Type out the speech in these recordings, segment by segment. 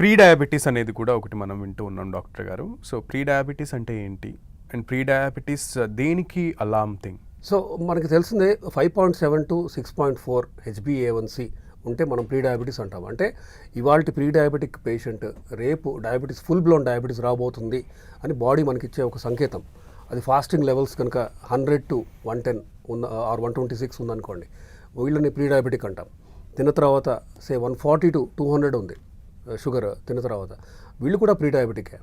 Pre diabetes అనేది కూడా ఒకటి మనం వింటూ ఉన్నాం డాక్టర్ గారు. సో ప్రీ డయాబెటీస్ అంటే ఏంటి? అండ్ ప్రీ డయాబెటీస్ దేనికి అలామ్ థింగ్? సో మనకి తెలిసిందే five point seven to six point four హెచ్బిఏవన్సి ఉంటే మనం ప్రీ డయాబెటీస్ అంటాం. అంటే ఇవాళ ప్రీ డయాబెటిక్ పేషెంట్ రేపు డయాబెటీస్ ఫుల్ బ్లోన్ డయాబెటీస్ రాబోతుంది అని బాడీ మనకిచ్చే ఒక సంకేతం. అది ఫాస్టింగ్ లెవెల్స్ కనుక హండ్రెడ్ టు వన్ టెన్ ఉన్న ఆర్ వన్ ట్వంటీ సిక్స్ ఉందనుకోండి వీళ్ళని ప్రీ డయాబెటిక్ అంటాం. తిన్న తర్వాత say one forty to two hundred ఉంది. షుగర్ తిన్న తర్వాత. వీళ్ళు కూడా ప్రీ డయాబెటికే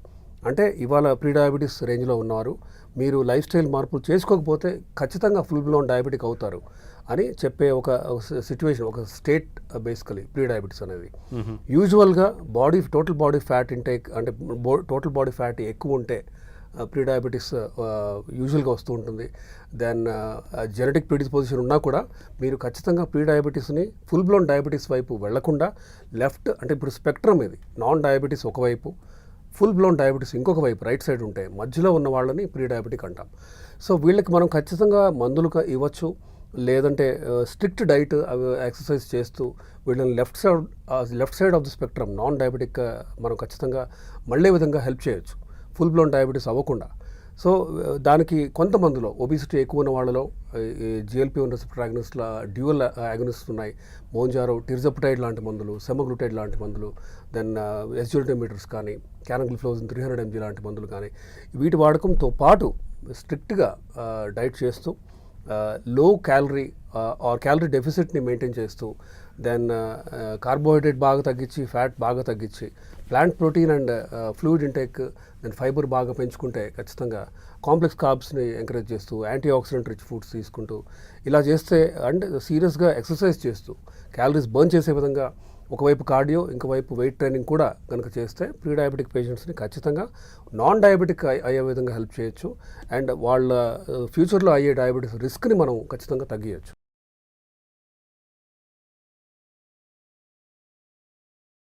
అంటే ఇవాళ ప్రీ డయాబెటీస్ రేంజ్లో ఉన్నారు. మీరు లైఫ్ స్టైల్ మార్పులు చేసుకోకపోతే ఖచ్చితంగా ఫుల్ బ్లోన్ డయాబెటిక్ అవుతారు అని చెప్పే ఒక సిచ్యువేషన్ ఒక స్టేట్ బేసికలీ ప్రీ డయాబెటీస్ అనేది యూజువల్గా body total body fat intake అంటే టోటల్ బాడీ ఫ్యాట్ ఎక్కువ ఉంటే ప్రీ డయాబెటీస్ యూజువల్గా వస్తూ ఉంటుంది. దెన్ జెనెటిక్ ప్రిడిస్పోజిషన్ ఉన్నా కూడా మీరు ఖచ్చితంగా ప్రీ డయాబెటీస్ని ఫుల్ బ్లోన్ డయాబెటీస్ వైపు వెళ్ళకుండా లెఫ్ట్ అంటే ఇప్పుడు స్పెక్ట్రమ్ ఇది నాన్ డయాబెటీస్ ఒకవైపు ఫుల్ బ్లోన్ డయాబెటీస్ ఇంకొక వైపు రైట్ సైడ్ ఉంటాయి మధ్యలో ఉన్న వాళ్ళని ప్రీ డయాబెటిక్ అంటాం. సో వీళ్ళకి మనం ఖచ్చితంగా మందులు ఇవ్వచ్చు. లేదంటే స్ట్రిక్ట్ డైట్ ఎక్సర్సైజ్ చేస్తూ వీళ్ళని left side left side of the spectrum non diabetic మనం ఖచ్చితంగా మళ్ళీ విధంగా హెల్ప్ చేయొచ్చు. ఫుల్ బ్లోన్ డయాబెటీస్ అవ్వకుండా. సో దానికి కొంతమందిలో ఒబిసిటీ ఎక్కువ ఉన్న వాళ్ళలో జిఎల్పి ఉన్న రిసెప్టర్ డ్యూయల్ యాగ్నిస్ట్ ఉన్నాయి. మోంజారో టిర్జప్టైడ్ లాంటి మందులు సెమగ్లూటైడ్ లాంటి మందులు దెన్ ఎస్యూరిటోమీటర్స్ కానీ క్యానగ్లిఫ్లోజిన్ త్రీ హండ్రెడ్ ఎంజీ లాంటి మందులు కానీ వీటి వాడకంతో పాటు స్ట్రిక్ట్గా డైట్ చేస్తూ లో క్యాలరీ ఆర్ క్యాలరీ డెఫిసిట్ని మెయింటైన్ చేస్తూ దెన్ కార్బోహైడ్రేట్ uh, uh, బాగా తగ్గించి ఫ్యాట్ బాగా తగ్గించి plant protein and fluid intake then fibre బాగా పెంచుకుంటే ఖచ్చితంగా కాంప్లెక్స్ కార్బ్స్ని ఎంకరేజ్ చేస్తూ యాంటీ ఆక్సిడెంట్ రిచ్ ఫుడ్స్ తీసుకుంటూ ఇలా చేస్తే అండ్ సీరియస్గా ఎక్సర్సైజ్ చేస్తూ క్యాలరీస్ బర్న్ చేసే విధంగా ఒకవైపు కార్డియో ఇంకోవైపు వెయిట్ ట్రైనింగ్ కూడా కనుక చేస్తే ప్రీ డయాబెటిక్ పేషెంట్స్ని ఖచ్చితంగా నాన్ డయాబెటిక్ అయ్యే విధంగా హెల్ప్ చేయొచ్చు. అండ్ వాళ్ళ ఫ్యూచర్లో అయ్యే డయాబెటీస్ రిస్క్ని మనం ఖచ్చితంగా తగ్గించచ్చు